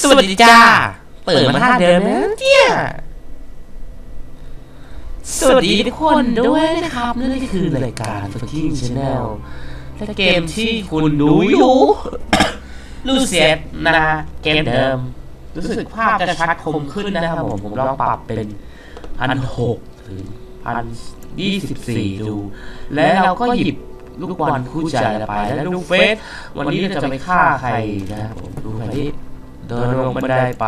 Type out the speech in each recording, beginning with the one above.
สวัสดีจ้า เปิดมาท่าเดิมนะเที่ยสวัสดีทุกคนด้วยนะครับนั่นคือรายการ Fucking Channel และเกมที่คุณดูอยู่ลูเซียนะเกมเดิม รู้สึกภาพจะชัดคมขึ้นนะครับผมผมลองปรับเป็นพันหกถึงพันยี่สิบสี่ดู แล้วเราก็หยิบลูกบอลคู่ใจไป แล้วดูเฟส วันนี้เราจะไปฆ่าใครนะครับผมดูใครที่ เดินลงบันไดไป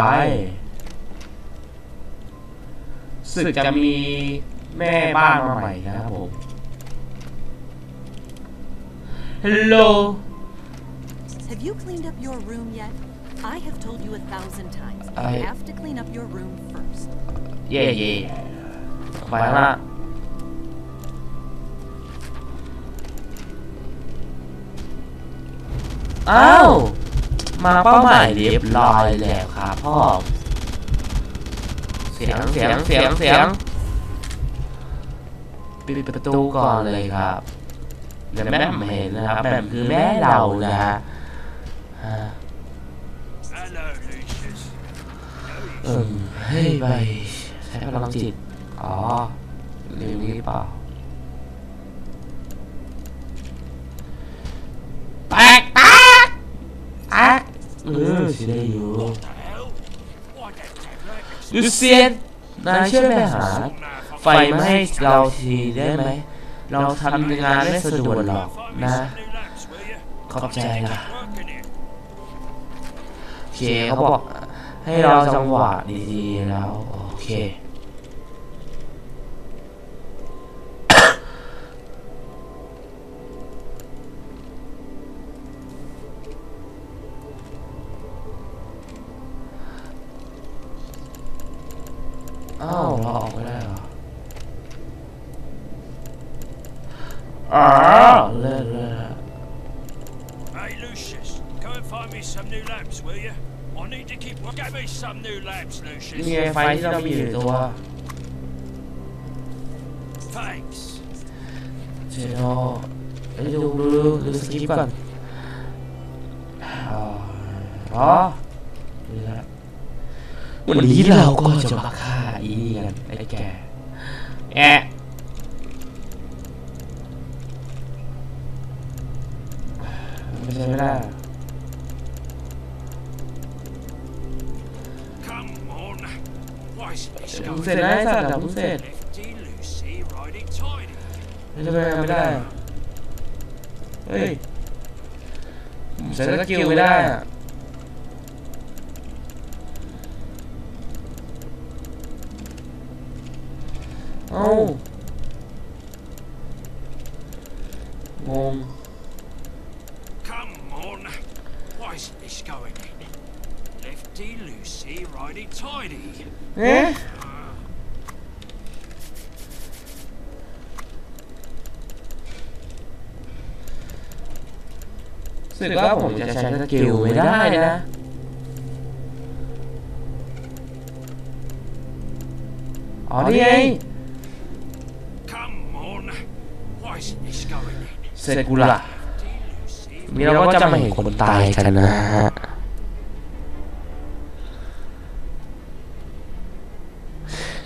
สึกจะมีแม่บ้านมาใหม่นะครับผม Hello Have you cleaned up your room yet? I have told you a thousand times. You I- have to clean up your room first. เย่เย่ไปแล้วนะอ้าว มาเป้าหมายเรียบร้อยแล้วครับพ่อ เสียงเสียงเสียงเสียงปิดประตูก่อนเลยครับเดี๋ยวแม่เห็นนะครับแม่คือแม่เรานะฮะอ่า Hello, Lucius. เออให้ยไปใช้พลังจิต อ๋อเรื่องนี้เปล่าแตกแตกแตก เออสิได้อยู่ยูเซียนนายช่วยไปหา ไฟมาให้เราทีได้ไหม เราทำงานไม่สะดวกหรอกนะ ขอบใจนะโอเคเขาบอกให้เราจังหวะดีๆแล้ว โอเค อ้าวเราออกไม่ได้เหรออ๋อเล่นเล่น Hey, Lucius, go and find me some new lamps, will you? I need to keep. Get me some new lamps, นี่ไง Lucius. ไฟที่เรามีอยู่ในตัว Thanks. เชโนเอ้ยดูดูดูดูสกิปก่อนอ๋ออ๋อนี่ละวันนี้เราก็จะมาฆ่า อีนี่กันไอ้แกแอะไม่ใช่ไม่ได้ Come on. Why is this เพิ่ง going? เสร็จนะไอ้สัตว์อะเพิ่งเสร็จ Lefty Lucy riding tidy. ไม่ใช่ไม่ได้ไม่ได้เฮ้ยใช้สกิลไม่ได้ เอ้างง Come on. Why is this going in? Lefty Lucy riding tidy. เอ๊ะ รู้สึกว่าผมจะใช้สกิลไม่ได้นะ อ๋อนี่ไง เซกุระ Lefty Lucy มีเราก็จะมาเห็นคนตายกันนะฮะ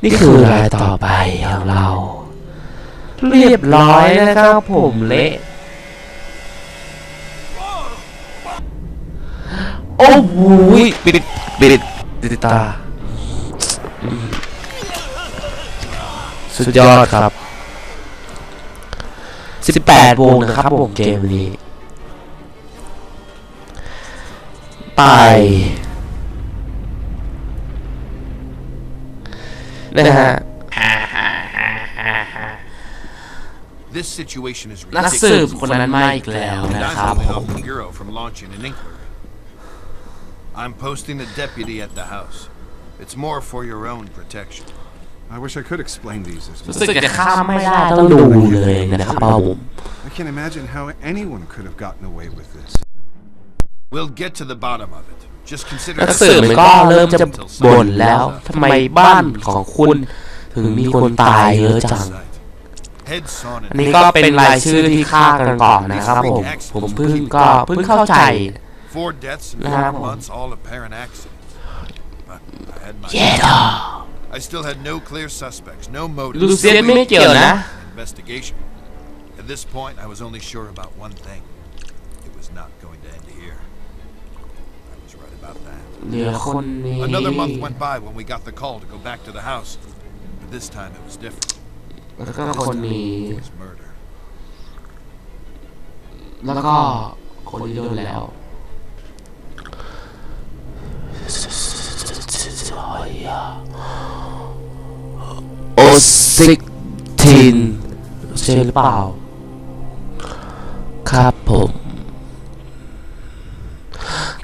นี่คือรายต่อไปของเรา เรียบร้อยนะครับผมเละโอ้โหยปิดปิดปิดตาอืมสุดยอดครับ 18 วงนะครับผมเกมนี้ ไปนะฮะ This situation is นักสืบ ridiculous. คนนั้นมาอีกแล้ว And นะครับ I'm ผ holding ม off the Bureau from launching an inquiry. I'm posting a deputy at the house. It's more for your own protection. I wish I could explain these as รู้ well. สึกจะข้ามไม่ได้ต้องดูเลยนะครับผม I can't imagine how anyone could have gotten away with this. We'll get to the bottom of it. Just consider นักสืบมันก็เริ่มจะบ่นแล้วทำไมบ้านของคุณถึงมีคนตายเยอะจัง Site. Head sawn อัน it. นี้ก็เป็นรายชื่อที่ฆ่ากันก่อนนะครับผมผมเพิ่งก็เพิ่งเข้าใจ Four deaths in Nah, four well. months, all apparent accidents. I had my เย็ดอะ I still had no clear suspects, no ลู motive, เซียสไม่เกี่ยวนะ investigation. At this point, I was only sure about one thing. It was not going to end here. I was right about that. เหลือคนนี้ Another month went by when we got the call to go back to the house. But this time it was different. แล้วก็คนนี้ It was murder. แล้วก็คนที่โดนแล้ว โอซิกทินใช่หรือเปล่า ครับผม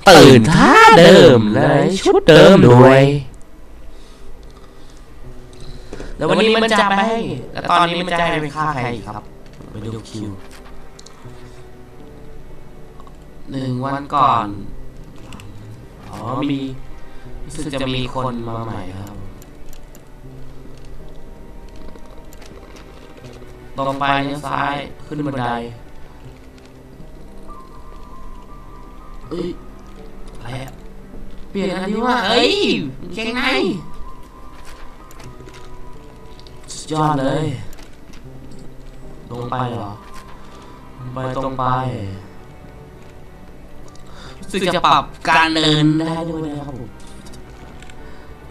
ตื่นท่าเดิมเลยชุดเดิมด้วยแล้ววันนี้มันจะไปให้แล้วตอนนี้มันจะให้ไปฆ่าใครอีกครับไปดูคิวหนึ่งวันก่อน อ๋อมีรู้ สึกจะมีคนมาใหม่ครับตรงไปเลี้ยวซ้ายขึ้นบันไดเอ้ยอะไรอะเปลี่ยนอันนี้ว่า เอ้ยเก่งไงยอดเลยตรงไปเหรอไปตรงไปรู้สึกจะปรับการเดินได้ด้วยนะครับผม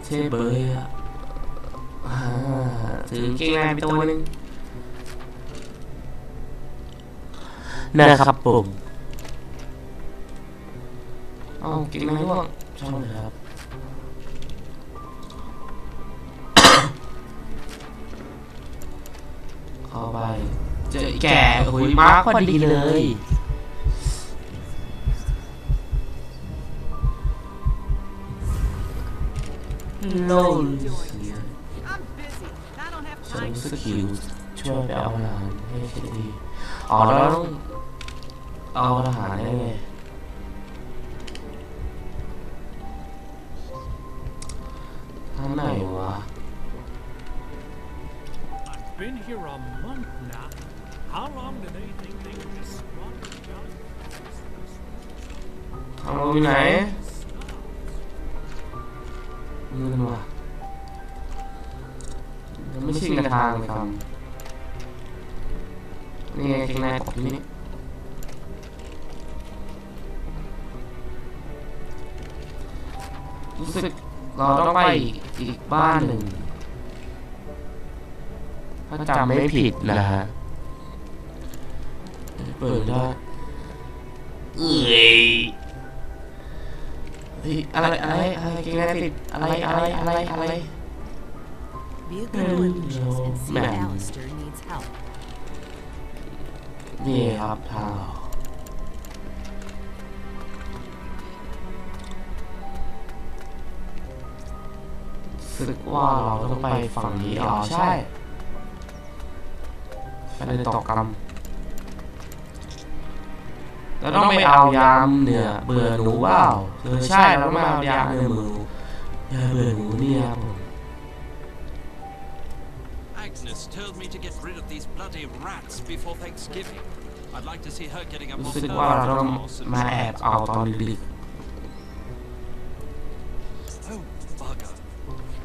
เท่เบยอะอ่าถือเกงในไปตัวนึงนะครับผมเอากางเกงในร่วงชอบเลยครับเข้าไป เจอแก่หุยมาร์คพอดีเลย งเอาอาหารได้ไงทางไหนวะ I've been here a month now. How long do they think they can just squat down? ทาง เราอยู่ไหนเงินวะยังไม่ชินกับทางเลยครับนี่ไงเกงในตกอยู่นี่รู้สึกเราต้องไปอีกบ้านหนึ่ง ถ้าจำไม่ผิดนะฮะ เปิดได้เอ้ยเฮ้ ยอะไรอะไรอะไรเกงในติดอะไรอะไรอะไรอะไร Be a good one, Lucius, and see if Man. Alistair needs help. นี่ครับทางเราสึกว่าเราต้องไปฝั่งนี้อ๋อใช่ ไปในตอกกรรม เราต้องไปเอายามเหนือเบื่อหนูเปล่าเออใช่เราต้องไปเอายามเหนือหมูยาเบื่อหนูเนี่ยครับผม Agnes told me to get rid of these bloody rats before Thanksgiving. I'd like to see her getting up รู้ off สึก her ว่าเราต้อง horse and มาแอบเอาตอนดึก Oh, bugger.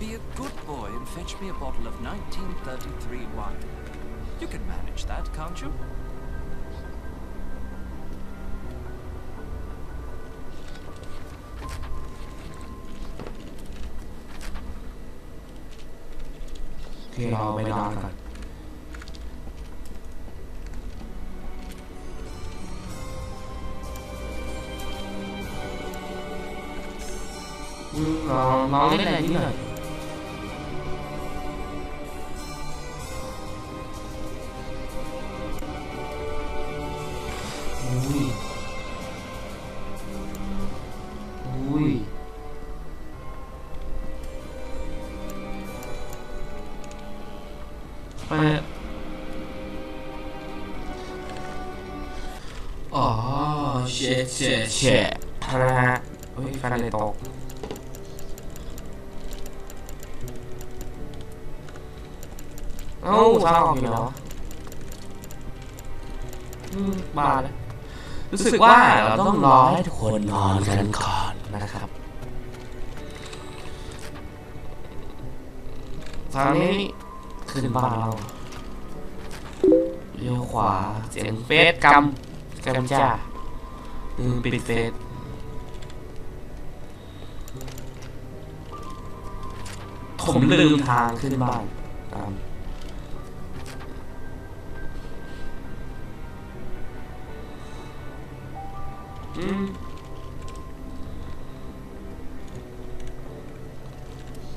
Be a good boy and fetch me a bottle of 1933 wine. You can manage that, can't you? เคเราไปนอนก่อนอืมลองลองเล่นอะไรนิดหน่อย บ้าแล้วรู้สึกว่าเราต้องรอให้ทุกคนนอนกันก่อนนะครับทางนี้ขึ้นบ้านเราเลี้ยวขวาเสียงเฟสกำกำจ้าลืมปิดเฟสผมลืมทางขึ้นบ้าน ตามอืม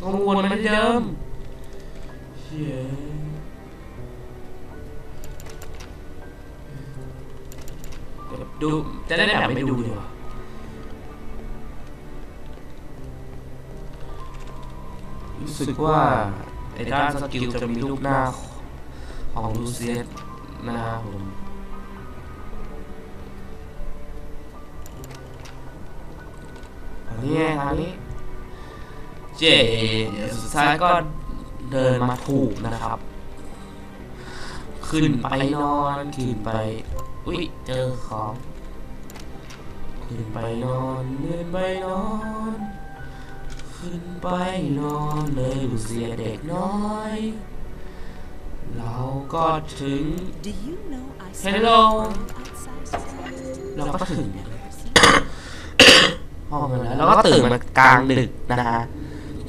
กังวลเหมือนเดิมเฮ้ยเดี๋ยวดูจะได้แบบไม่ดูดีกว่ารู้สึกว่าไอ้ด้านสกิลจะมีรูปหน้าของลูเซียสนะครับผม นนี้ไงทางนี้ เจเดี๋ยวสุดท้ายก็เดินมาถูกนะครับ ขึ้นไปนอนขึ้นไป อุ้ยเจอของ ขึ้นไปนอนเดินไปนอน ขึ้นไปนอนเลยลูเซียเด็กน้อยเราก็ถึง Do you know I saw Hello. you outside today? เราก็ถึง Never seen ห้องแล้วเราก็ตื่นมากลางดึกนะฮะ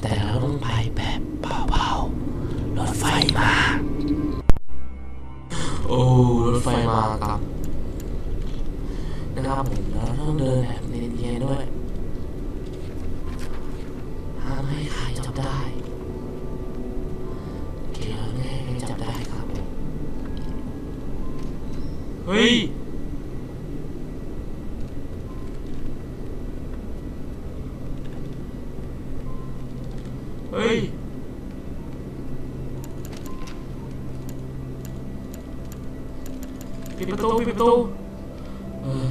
แต่เราต้องไปแบบเบาๆรถไฟมา โอ้รถไฟมาครับนะครับผมเราต้องเดินแบบเนียนๆด้วยห้ามให้ใครจับได้เกี่ยวแน่ให้จับได้ครับเฮ้ย ปิดประตูปิดประตูเออ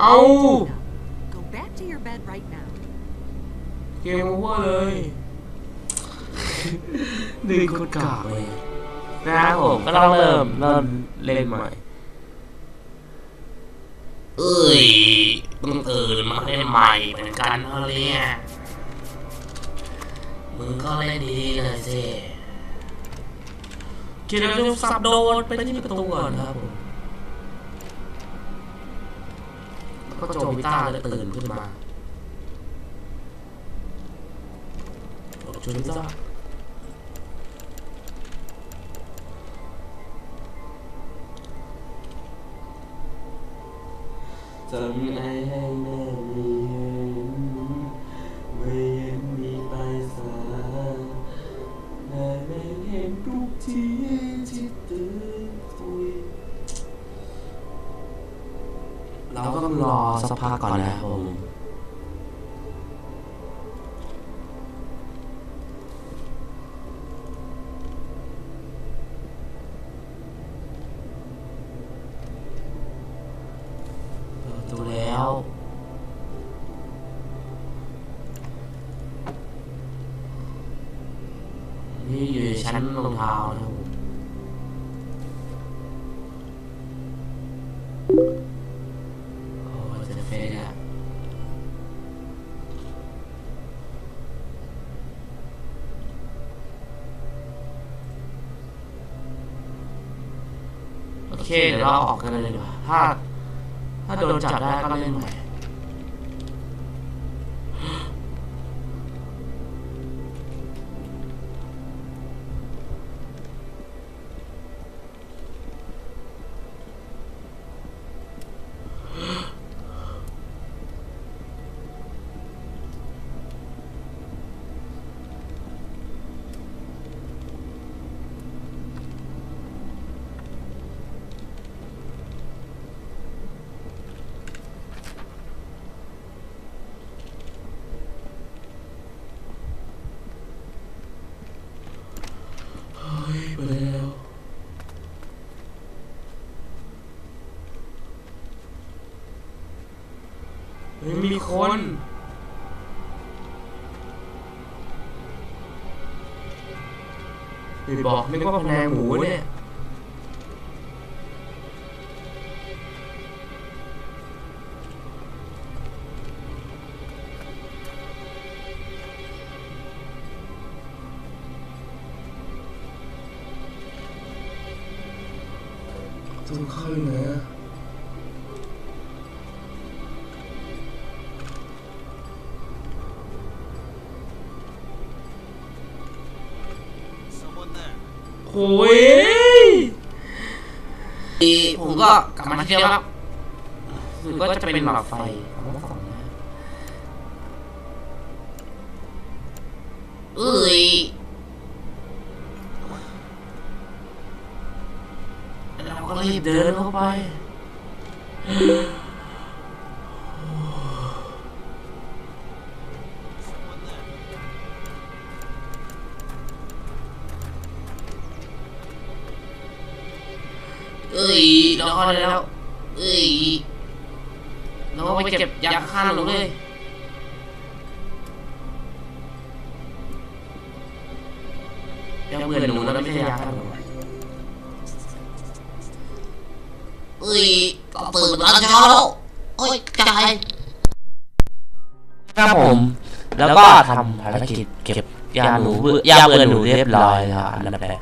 เอา go back to your bed right now. เกมโอเวอร์เลยดึงคนกากเลยนะครับผมก็ต้องเริ่มเริ่มเล่นใหม่ เอ้ยมึงตื่นมาเล่นใหม่เหมือนกันเท่าเนี่ยมึงก็เล่นดีๆหน่อยสิเกียร์จะสับโดนไปที่ประตูก่อนครับผม ก็โจวิต้าเลยตื่นขึ้นมาโจวิต้าจำไอ้ให้แม่มีเห็นไม่ สักพักก่อนนะครับผมเปิดประตูแล้วนี่อยู่ในชั้นรองเท้านะครับผมโเฟซอะโอเคเดี๋ยวเราออกกันเลยดีกว่าถ้า ถ้าโดนจับได้ก็เล่นใหม่ มีคนไม่บอกนึกว่าพนายหมูเนี่ยต้องเข้าอยู่ไหนอ โอ้ยผมก็กลับมาที่เดิมครับรู้สึกว่าจะเป็นหลอดไฟของสองนะเอ้ยเราก็รีบเดินเข้าไป เอ้ยรอได้แล้ว เอ้ยเราไปเก็บยาฆ่าหนูเลยยาเบื่อหนูแล้วไม่ใช่ยาฆ่าหนูเอ้ยก็เปิดร้านเช้าแล้วโอ้ยจ่ายครับผม แล้วก็ทำภารกิจเก็บยาหนูยาเบื่อหนูเรียบร้อยแล้วอันดับแรก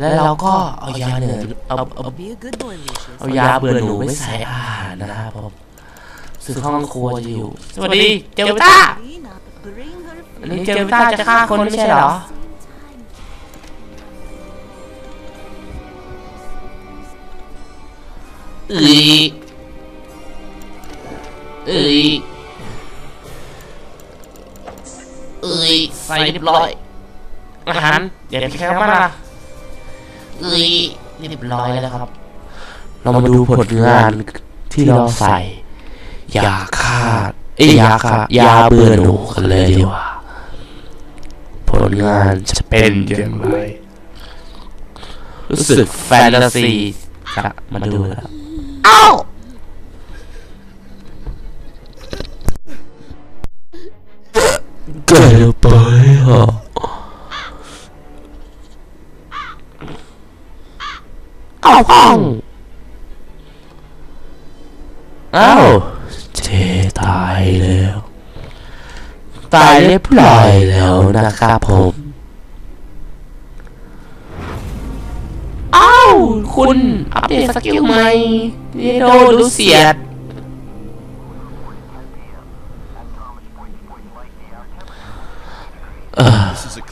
แล้วเราก็เอายาเหนือเอาเอา Be a good boy, Lucius. เอายาเบื่อหนูไม่ใส่อาหารนะครับผมซึ่งห้องครัวจะอยู่ สวัสดีเจลต้า Clean up, bring her อันนี้เจลต้าจะฆ่าคนไม่ใช่เหรอเอ้ยเอ้ยเอ้ยใส่เรียบร้อยอาหารอย่าไปแค่มานะ เอ้ยเรียบร้อยแล้วครับ เรามาดูผลงานที่เราใส่ยาฆ่าเอ้ยยาฆ่ายาเบื่อหนูกันเลยดีกว่า ผลงานจะเป็นอย่างไร รู้สึกแฟนตาซีจะมาดูแล้วอ้าวเกิดไปเหรอ เอาห้องอ้าวเจตายแล้ว ตายเรียบร้อยแล้วนะครับผมอ้าวคุณอัปเดตสกิลใหม่เรโดลูเซียด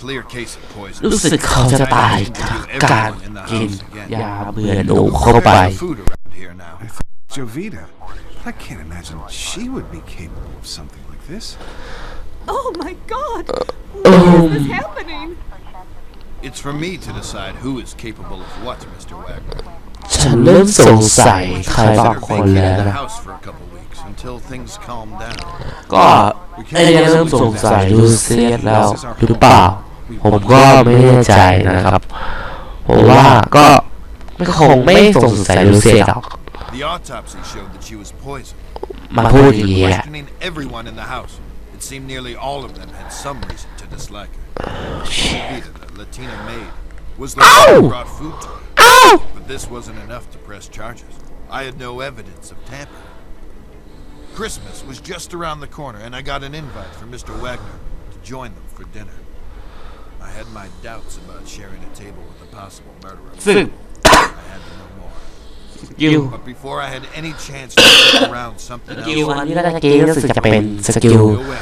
This is a clear case of poison. รู้สึกเขาจะตายจากการกินยาเบื่อหนูเข้า There's ไป no food around here now. Jovita. I can't imagine she would be capable of something like this. Oh my god! Um, What is happening? It's for me to decide who is capable of what, Mr. Wagner. ฉันเริ่มสงสัยใครบางคน vacate แล้ว the นะ house for a couple weeks until things calm down. ก็ไอ้ยังเริ่มสงสัยลูเซียดแล้วหรือเปล่า ผมก็ไม่แน่ใจนะครับผมว่าก็ไม่คงไม่สงสัยลูเซียดหรอก The autopsy showed that she was poisoned. มาพูดอย่างนี้แหละ Questioning everyone in the house, it seemed nearly all of them had some reason to dislike her. Vita, the Latina maid, was the one who brought food to her. But this wasn't enough to press charges. I had no evidence of tampering. Christmas was just around the corner, and I got an invite from Mr. Wagner to join them for dinner. I had my doubts about sharing a table with a possible murderer. ซึ่ง I had to know more. กิว But before I had any chance to stick around something กิว else, อันนี้น่าจะเกมรู้สึกจะเป็นสกิล no way.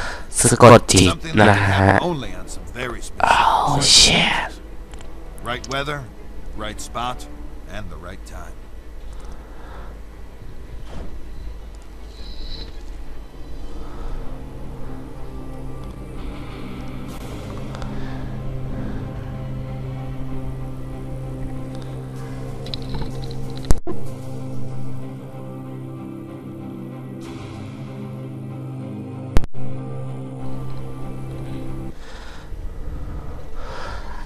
สะกดจิต Something นะ that can ฮะ happen only on some very specific โอ้ shit Right weather, right spot, and the right time.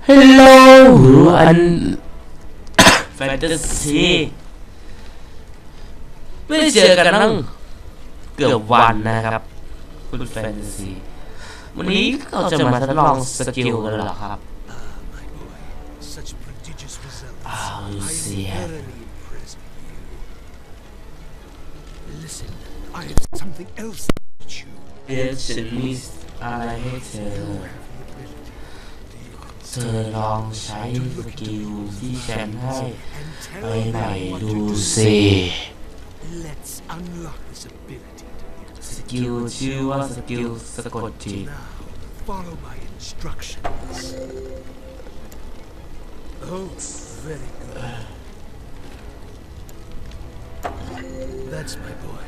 Hello อันแฟนตาซีไม่ได้เจอกันตั้งเกือบวันนะครับ คุณแฟนตาซีวันนี้เราจะมาทดลองสกิลกันเหรอครับ My boy, such prodigious results. Ah, I am Lucia. thoroughly impressed with you. Listen, I have something else to teach you. เดี๋ยวฉันมีอะไรให้เธอ You เธอลองใช้สกิลที่ฉันให้ and ไป tell ไหน me what ดู to do. สิ Let's unlock this ability สกิลชื่อว่าสกิลสะกดจิต Now, follow my instructions. Oh, very good. That's my boy.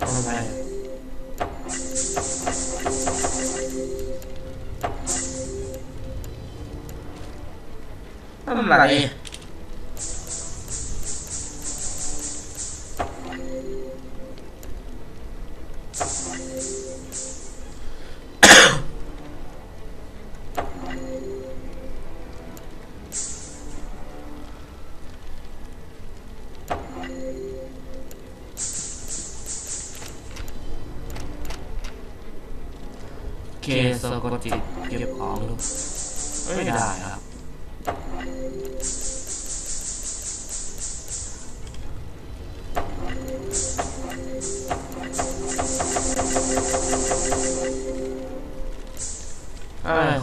ทำไมทำไร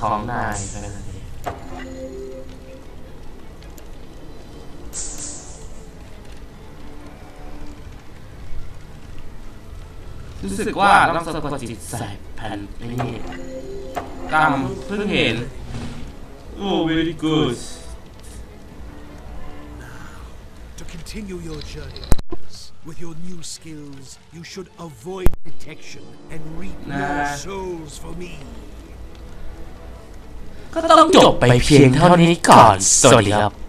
ของนายแค่นั้นเองรู้สึกว่าต้องสะกดจิตใส่แผ่นนี่กำเพิ่งเห็น โอ้ very good To continue your journey with your new skills, you should avoid detection and reap Nah. more souls for me. ก็ต้องจบไปเพียงเท่านี้ก่อน สวัสดีครับ